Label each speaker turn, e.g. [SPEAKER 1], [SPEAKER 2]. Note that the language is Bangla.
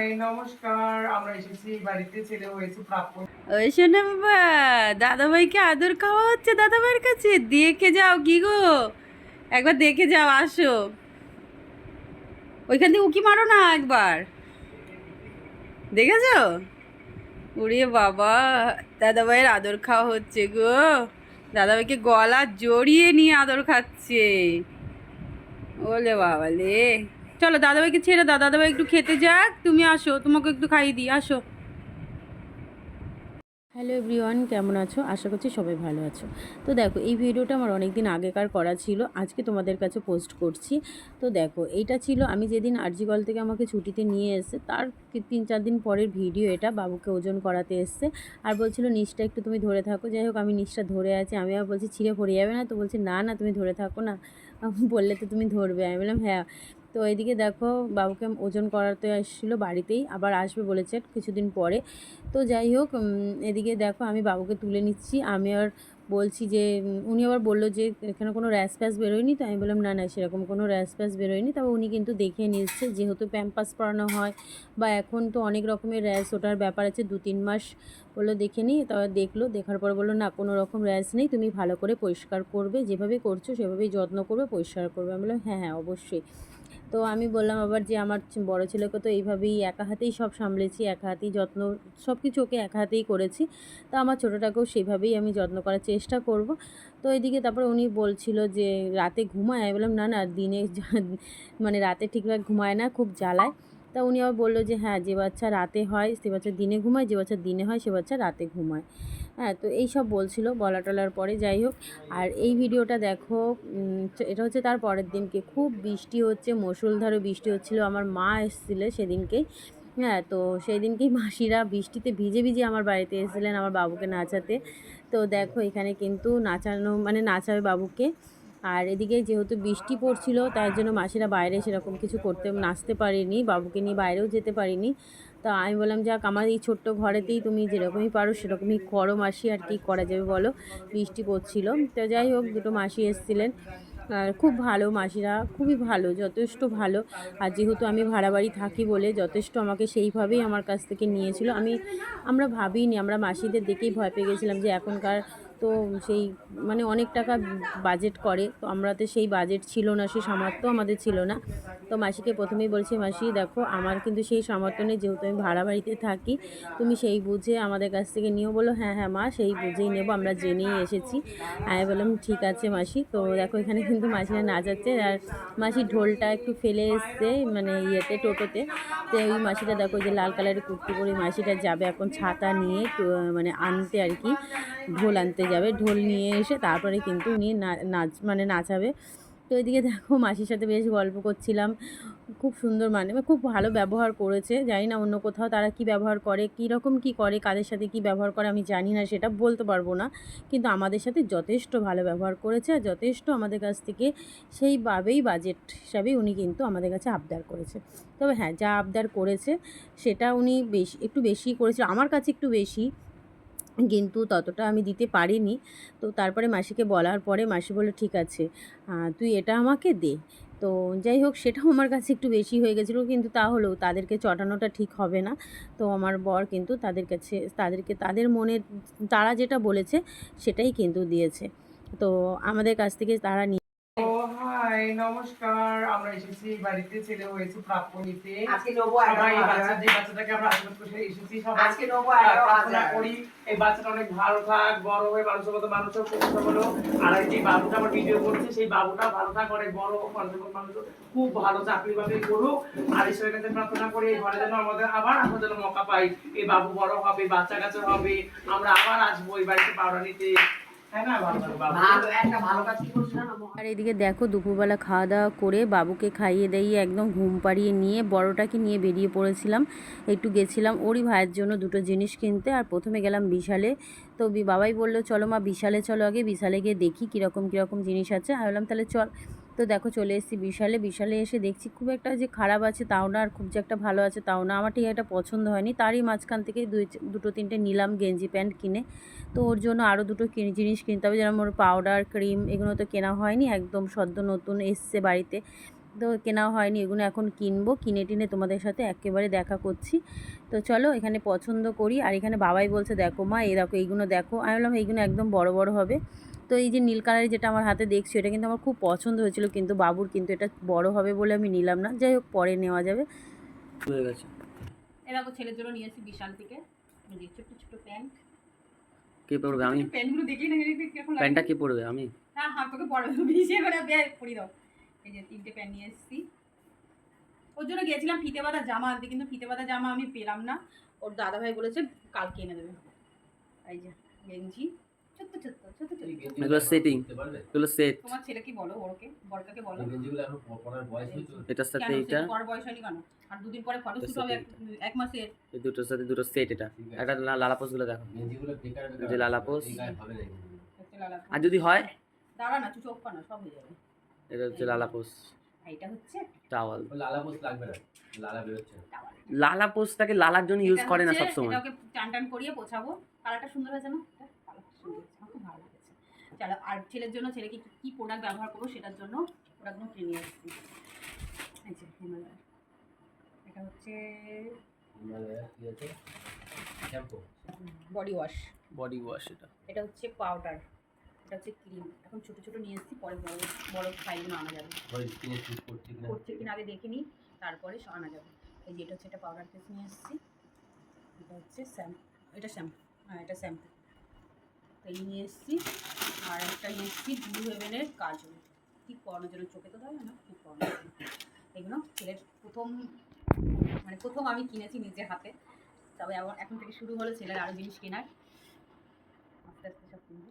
[SPEAKER 1] হাই, নমস্কার।
[SPEAKER 2] ওই শোনা বাবা, দাদাভাইকে আদর খাওয়া হচ্ছে দাদাভাইয়ের কাছে? দেখে যাও কি গো? একবার দেখে যাও, আসো। ওইখান থেকে উকি মারো না একবার। দেখেছ? উড়িয়ে বাবা, দাদাভাইয়ের আদর খাওয়া হচ্ছে গো। দাদাভাইকে গলা জড়িয়ে নিয়ে আদর খাচ্ছে। ওলে বাবা লে চলো দাদাভাইকে ছেড়ে দাও, দাদাভাই একটু খেতে যাক, তুমি আসো, তোমাকে একটু খাইয়ে দিই, আসো। হ্যালো এভরিওয়ান, কেমন আছো? আশা করছি সবাই ভালো আছো। তো দেখো, এই ভিডিওটা আমার অনেক দিন আগেকার করা ছিল, আজকে তোমাদের কাছে পোস্ট করছি। তো দেখো, এইটা ছিল আমি যেদিন আরজিগল থেকে আমাকে ছুটিতে নিয়ে এসে, তার তিন চার দিন পরের ভিডিও এটা, বাবুকে ওজন করাতে এসছে। আর বলছিল নিচটা একটু তুমি ধরে থাকো। যাই হোক, আমি নিচটা ধরে আছি। আমি আবার বলছি, ছিঁড়ে পড়ে যাবে না? তো বলছে, না না, তুমি ধরে থাকো না। বললে, তো তুমি ধরবে। আমি বললাম হ্যাঁ। তো এদিকে দেখো বাবুকে ওজন করাতে এসেছিল বাড়িতেই, আবার আসবে বলেছে কিছুদিন পরে। তো যাই হোক এদিকে দেখো আমি বাবুকে তুলে নিচ্ছি। আমি আর বলছি যে, উনি আবার বলল যে, এখানে কোনো র্যাশ ফ্যাশ বেরোয়নি। তো আমি বললাম, না না, সেরকম কোনো র্যাশ ফ্যাশ বেরোয়নি। তবে উনি কিন্তু দেখে নিচ্ছে যেহেতু প্যাম্পাস পরানো হয় বা এখন তো অনেক রকমের র্যাশ ওঠার ব্যাপার আছে, দু তিন মাস বলল দেখে নিই। তবে দেখল, দেখার পর বলল, না, কোনো রকম র্যাশ নেই, তুমি ভালো করে পরিষ্কার করবে, যেভাবে করছ সেভাবেই যত্ন করবে, পরিষ্কার করবে। আমি বললাম হ্যাঁ হ্যাঁ অবশ্যই। তো আমি বললাম আবার যে আমার বড় ছেলেকে তো এইভাবেই একা হাতেই সব সামলেছি, একা হাতেই যত্ন সব কিছু ওকে একা হাতেই করেছি। তো আমার ছোটোটাকেও সেভাবেই আমি যত্ন করার চেষ্টা করব। তো এদিকে তারপরে উনি বলছিল যে, রাতে ঘুমায়? বললাম, না না, দিনে মানে রাতে ঠিকঠাক ঘুমায় না, খুব জ্বালায়। তা উনি আবার বলল যে হ্যাঁ যে বাচ্চা রাতে হয়, সে বাচ্চা দিনে ঘুমায়, যে বাচ্চা দিনে হয়, সে বাচ্চা রাতে ঘুমায়। হ্যাঁ তো এই সব বলছিল, বলা টলার পরে যাই হোক। আর এই ভিডিওটা দেখো এটা হচ্ছে তার পরের দিনকে। খুব বৃষ্টি হচ্ছে, মুষলধারে বৃষ্টি হচ্ছিল, আমার মা এসেছিল সেদিনকেই হ্যাঁ তো সেই দিনকেই মাসিরা বৃষ্টিতে ভিজে ভিজে আমার বাড়িতে এসেছিলেন আমার বাবুকে নাচাতে। তো দেখো, এখানে কিন্তু নাচানো মানে নাচাবে বাবুকে। আর এদিকে যেহেতু বৃষ্টি পড়ছিল তার জন্য মাসিরা বাইরে সেরকম কিছু করতে, নাচতে পারিনি, বাবুকে নিয়ে বাইরেও যেতে পারিনি। তো আমি বললাম, যাক, আমার এই ছোট্ট ঘরেতেই তুমি যেরকমই পারো, সেরকমই করো মাসি, আর কি করা যাবে বলো? বৃষ্টি পড়ছিল। তো যাই হোক, দুটো মাসি এসেছিলেন। আর খুব ভালো মাসিরা, খুবই ভালো, যথেষ্ট ভালো। আর যেহেতু আমি ভাড়া বাড়ি থাকি বলে যথেষ্ট আমাকে সেইভাবেই আমার কাছ থেকে নিয়েছিল। আমি, আমরা ভাবিনি, আমরা মাসিদের দেখেই ভয় পেয়ে গেছিলাম যে এখনকার তো সেই মানে অনেক টাকা বাজেট করে। তো আমরা তো সেই বাজেট ছিল না, সেই সামর্থ্য আমাদের ছিল না। তো মাসিকে প্রথমেই বলছি, মাসি, দেখো, আমার কিন্তু সেই সামর্থ্য নেই, যেহেতু আমি ভাড়া বাড়িতে থাকি, তুমি সেই বুঝে আমাদের কাছ থেকে নিও। বলো হ্যাঁ হ্যাঁ মা, সেই বুঝেই নেব, আমরা জেনেই এসেছি। আমি বললাম, ঠিক আছে মাসি। তো দেখো, এখানে কিন্তু মাসিরা নাচাচ্ছে। আর মাসি ঢোলটা একটু ফেলে এসছে মানে ইয়েতে, টোটোতে। তো ওই মাসিটা দেখো, যে লাল কালারের কুর্তি পরে মাসিটা যাবে এখন ছাতা নিয়ে মানে আনতে আর কি, ঢোল আনতে যাবে, ঢোল নিয়ে এসে তারপরে কিন্তু উনি নাচ মানে নাচাবে। তো এদিকে দেখো মাসির সাথে বেশ গল্প করছিলাম। খুব সুন্দর মানে খুব ভালো ব্যবহার করেছে। জানি না অন্য কোথাও তারা কি ব্যবহার করে কী রকম কী করে, কাদের সাথে কি ব্যবহার করে আমি জানি না, সেটা বলতে পারব না। কিন্তু আমাদের সাথে যথেষ্ট ভালো ব্যবহার করেছে আর যথেষ্ট আমাদের কাছ থেকে সেইভাবেই বাজেট হিসাবেই উনি কিন্তু আমাদের কাছে আবদার করেছে। তবে হ্যাঁ যা আবদার করেছে সেটা উনি বেশি, একটু বেশি করেছিল। আমার কাছে একটু বেশি। কিন্তু ততটা আমি দিতে পারিনি। তো তারপরে মাসিকে বলার পরে মাসি বলল, ঠিক আছে তুই এটা আমাকে দে। তো যাই হোক, সেটাও আমার কাছে একটু বেশি হয়ে গেছিল, কিন্তু তাহলেও তাদেরকে চটানোটা ঠিক হবে না। তো আমার বর কিন্তু তাদের কাছে, তাদেরকে, তাদের মনে তারা যেটা বলেছে সেটাই কিন্তু দিয়েছে। তো আমাদের কাছ থেকে তারা
[SPEAKER 1] হাই নমস্কার। আমরা এসেছি বাড়িতে ছেলে হয়েছে প্রাপ্য নিতে।
[SPEAKER 3] আজকে নেব
[SPEAKER 1] সবাই বাচ্চাটাকে আমরা আশীর্বাদ করে এসেছি। সবাই
[SPEAKER 3] আজকে নেব
[SPEAKER 1] প্রার্থনা করি। এই বাচ্চাটা অনেক ভালো থাক বড় হয়ে মানুষের মতো মানুষ হোক হলো আর যে বাবুটা আমার ভিডিও করছে সেই বাবুটা ভালো থাক অনেক বড় মানুষের মানুষ খুব ভালো চাকরি বাকরি করুক। আর ঈশ্বরের কাছে প্রার্থনা করি এই ঘরে যেন আমাদের আবার আমরা যেন মৌকা পাই। এই বাবু বড় হবে বাচ্চা কাছে হবে। আমরা আবার আসব এই বাড়িতে পাওড়া নিতে। হ্যাঁ
[SPEAKER 2] আর এদিকে দেখো দুপুরবেলা খাওয়া দাওয়া করে বাবুকে খাইয়ে দাইয়ে একদম ঘুম পাড়িয়ে নিয়ে বড়টাকে নিয়ে বেরিয়ে পড়েছিলাম। একটু গেছিলাম ওরই ভাইয়ের জন্য দুটো জিনিস কিনতে আর প্রথমে গেলাম বিশালে। তো বি- বাবাই বলল চলো মা বিশালে চলো আগে বিশালে গিয়ে দেখি কীরকম কীরকম জিনিস আছে। আমি বললাম তাহলে চল। তো দেখো চলে এসেছি বিশালে। বিশালে এসে দেখছি খুব একটা যে খারাপ আছে তাও না, আর খুব যে একটা ভালো আছে তাও না। আমার ঠিক একটা পছন্দ হয়নি। তারই মাঝখান থেকে দুই দুটো তিনটে নিলাম গেঞ্জি প্যান্ট কিনে। তো ওর জন্য আরও দুটো জিনিস কিনতে হবে। যেমন ওর পাউডার ক্রিম এগুলো তো কেনা হয়নি। একদম সদ্য নতুন এসছে বাড়িতে।
[SPEAKER 4] তো কেনা হয়নি, এগুলো এখন কিনবো। কিনে টিনে তোমাদের সাথে একেবারে দেখা করছি। তো চলো এখানে পছন্দ করি। আর এখানে বাবাই বলছে, দেখো মা, এই দেখো, এইগুলো দেখো। আমি বললাম, এইগুলো একদম বড় বড় হবে। তো এই যে নীল কালারের যেটা আমার হাতে দেখছি এটা কিন্তু আমার খুব পছন্দ হয়েছিল কিন্তু বাবুর কিন্তু এটা বড় হবে বলে আমি নিলাম না। যাই হোক পরে নেওয়া যাবে।
[SPEAKER 3] হয়ে গেছে।
[SPEAKER 4] দেখো ছেলের জন্য নিয়েছি বিশাল থেকে। ছোট্ট ছোট্ট প্যান্ট।
[SPEAKER 3] কে পড়বে আমি?
[SPEAKER 4] প্যান্টগুলো দেখি না লাগে।
[SPEAKER 3] প্যান্টটা কে পড়বে আমি?
[SPEAKER 4] হ্যাঁ হাত তোকে পরে ভিজে এবারে বের পরি দাও। এই যে তিনটে প্যান্ট নিয়ে এসেছি। ওর জন্য গিয়েছিলাম ফিতে বাঁধা জামা আনতে কিন্তু ফিতে বাঁধা জামা আমি পেলাম না। ওর দাদা ভাই বলেছে কালকে এনে দেবে। এই যে গেঞ্জি ছোট্ট ছোট্ট ছোট্ট ছোট্ট
[SPEAKER 3] এগুলো সেটিং এগুলো সেট
[SPEAKER 4] তোমার ছেলে কি বলো ওরকে বড়কাকে বলো।
[SPEAKER 3] এটার সাথে এইটা
[SPEAKER 4] পর বয়স হয়নি কেন? আর দুদিন পরে ফটো শুট হবে এক- মাসের।
[SPEAKER 3] এই দুটোর সাথে দুটো সেট এটা। একটা লালাপোসগুলো দেখো। যে লালাপোস আর যদি হয়?
[SPEAKER 4] দাঁড়া না চোখ পানা সব হয়ে যাবে।
[SPEAKER 3] এটা হচ্ছে লালাপোস
[SPEAKER 4] এটা হচ্ছে
[SPEAKER 3] টাওয়াল
[SPEAKER 5] লাগবে না। লালা বেরোচ্ছে
[SPEAKER 3] লালাপোসটাকে লালার জন্য ইউজ করে না সবসময়।
[SPEAKER 4] এটা ওকে টান টান করিয়ে পোছাবো। কালারটা সুন্দর হয়েছে না? সুন্দর হয়েছে আমার খুব ভালো লেগেছে চলো আর ছেলের জন্য ছেলেকে কি- কি প্রোডাক্ট ব্যবহার করব সেটার জন্য প্রোডাক্টগুলো কিনে নিয়ে আসছি। এই যে হিমালয়। এটা হচ্ছে বডি ওয়াশ
[SPEAKER 3] বডি ওয়াশ এটা।
[SPEAKER 4] এটা হচ্ছে পাউডার এটা হচ্ছে ক্রিম এখন ছোটো ছোটো নিয়ে এসেছি পরে বড় বড় সাইজগুলো আনা যাবে।
[SPEAKER 5] করছে কিনা?
[SPEAKER 4] আগে দেখে নিই তারপরে আনা যাবে। এই যে এটা হচ্ছে একটা পাউডার কেস নিয়ে এসেছি। এটা হচ্ছে শ্যাম্পু এটা শ্যাম্পু হ্যাঁ এটা শ্যাম্পু তো এই নিয়ে এসেছি। আর একটা নিচ্ছি ব্লু হেভেনের কাজল। ঠিক পড়ানোর জন্য চোখে তো দেয় না ঠিক পরানোর জন্য এগুলো ছেলের প্রথম মানে প্রথম আমি কিনেছি নিজের হাতে। তবে এখন থেকে শুরু হলো ছেলের আরও জিনিস কেনার। আস্তে আস্তে সব কিনবো।